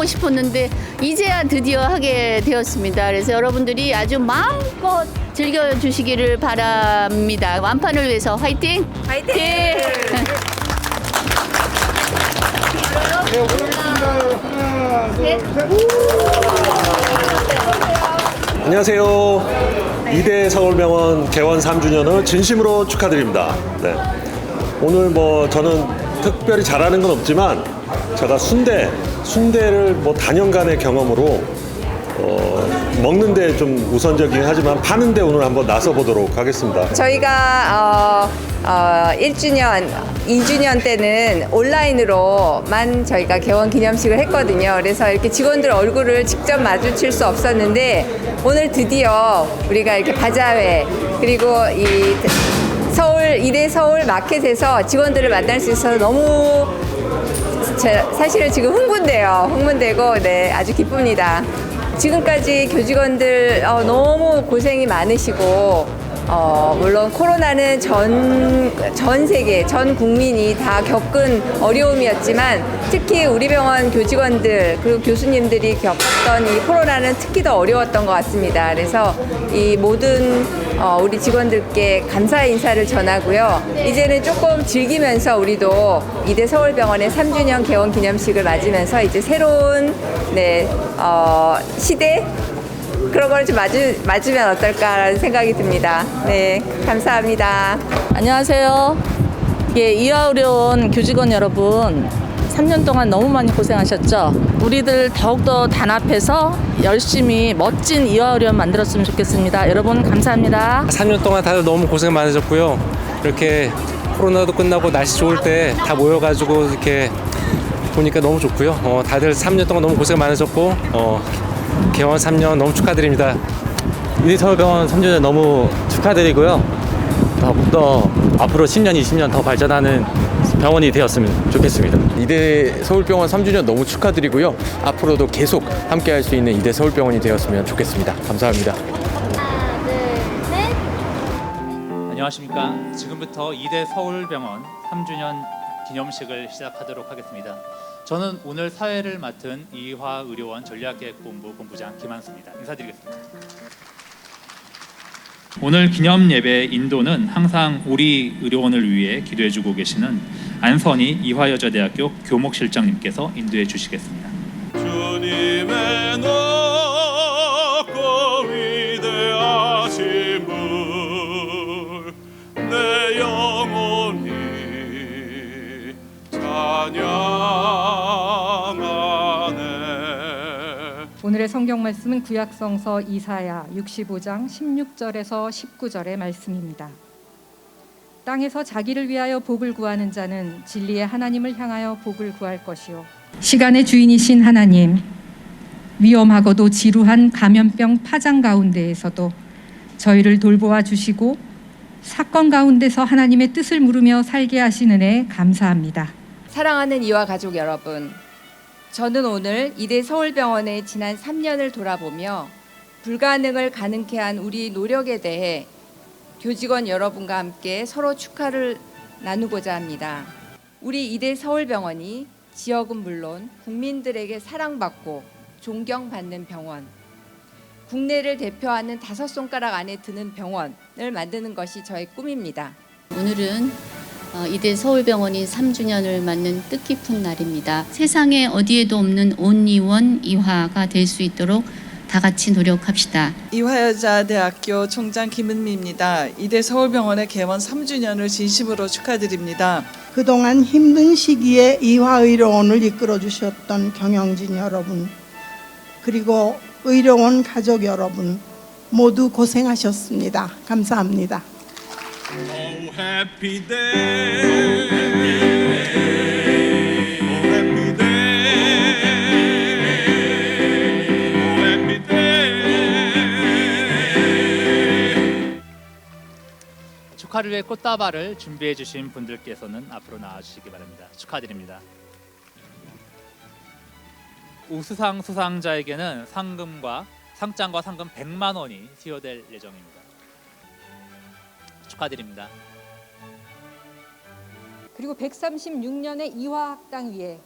해보고 싶었는데 이제야 드디어 하게 되었습니다. 그래서 여러분들이 아주 마음껏 즐겨주시기를 바랍니다. 완판을 위해서 화이팅! 화이팅! 네. 안녕하세요. 이대 서울병원 개원 3주년을 진심으로 축하드립니다. 네. 오늘 뭐 저는 특별히 잘하는 건 없지만 제가 순대, 순대를 뭐 단연간의 경험으로 어, 먹는데 좀 우선적이긴 하지만 파는데 오늘 한번 나서 보도록 하겠습니다. 저희가 어, 어, 1주년, 2주년 때는 온라인으로만 저희가 개원 기념식을 했거든요. 그래서 이렇게 직원들 얼굴을 직접 마주칠 수 없었는데 오늘 드디어 우리가 이렇게 바자회 그리고 이 서울 이대 서울 마켓에서 직원들을 만날 수 있어서 너무 제- 사실은 지금 흥분돼요. 흥분되고 네 아주 기쁩니다. 지금까지 교직원들 어, 너무 고생이 많으시고 어, 물론 코로나는 전, 전 세계, 전 국민이 다 겪은 어려움이었지만 특히 우리 병원 교직원들 그리고 교수님들이 겪던 이 코로나는 특히 더 어려웠던 것 같습니다. 그래서 이 모든 어, 우리 직원들께 감사의 인사를 전하고요. 이제는 조금 즐기면서 우리도 이대 서울병원의 3주년 개원 기념식을 맞으면서 이제 새로운 네, 어, 시대 그런 걸 좀 맞으, 맞으면 어떨까라는 생각이 듭니다. 네, 감사합니다. 안녕하세요. 예, 이화의료원 교직원 여러분, 3년 동안 너무 많이 고생하셨죠? 우리들 더욱더 단합해서 열심히 멋진 이화의료원 만들었으면 좋겠습니다. 여러분, 감사합니다. 3년 동안 다들 너무 고생 많으셨고요. 이렇게 코로나도 끝나고 날씨 좋을 때 다 모여가지고 이렇게 보니까 너무 좋고요. 어, 다들 3년 동안 너무 고생 많으셨고 어, 개원 3년 너무 축하드립니다. 이대서울병원 3주년 너무 축하드리고요. 더욱더 앞으로 10년, 20년 더 발전하는 병원이 되었으면 좋겠습니다. 이대 서울병원 3주년 너무 축하드리고요. 앞으로도 계속 함께 할 수 있는 이대 서울병원이 되었으면 좋겠습니다. 감사합니다. 안녕하십니까. 지금부터 이대 서울병원 3주년 기념식을 시작하도록 하겠습니다. 저는 오늘 사회를 맡은 이화 의료원 전략계획본부 본부장 김한수입니다. 인사드리겠습니다. 오늘 기념 예배 인도는 항상 우리 의료원을 위해 기도해주고 계시는 안선희 이화여자대학교 교목실장님께서 인도해 주시겠습니다. 오늘의 성경 말씀은 구약성서 이사야 65장 16절에서 19절의 말씀입니다. 땅에서 자기를 위하여 복을 구하는 자는 진리의 하나님을 향하여 복을 구할 것이요 시간의 주인이신 하나님 위험하고도 지루한 감염병 파장 가운데에서도 저희를 돌보아 주시고 사건 가운데서 하나님의 뜻을 물으며 살게 하시는 애 감사합니다. 사랑하는 이화 가족 여러분, 저는 오늘 이대 서울병원의 지난 3년을 돌아보며 불가능을 가능케 한 우리 노력에 대해 교직원 여러분과 함께 서로 축하를 나누고자 합니다. 우리 이대 서울병원이 지역은 물론 국민들에게 사랑받고 존경받는 병원, 국내를 대표하는 다섯 손가락 안에 드는 병원을 만드는 것이 저의 꿈입니다. 오늘은 어, 이대 서울병원이 3주년을 맞는 뜻깊은 날입니다. 세상에 어디에도 없는 온리원 이화가 될 수 있도록 다 같이 노력합시다. 이화여자대학교 총장 김은미입니다. 이대 서울병원의 개원 3주년을 진심으로 축하드립니다. 그동안 힘든 시기에 이화의료원을 이끌어 주셨던 경영진 여러분, 그리고 의료원 가족 여러분, 모두 고생하셨습니다. 감사합니다. Oh Oh 축하를 위해 꽃다발을 준비해 주신 분들께서는 앞으로 나와 주시기 바랍니다. 축하드립니다. 우수상 수상자에게는 상금과 상장과 상금 100만 원이 수여될 예정입니다. 축하드립니다. 그리고 136년의 이화학당 위에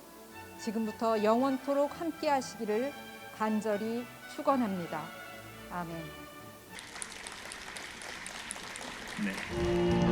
지금부터 영원토록 함께 하시기를 간절히 축원합니다. 아멘. 네.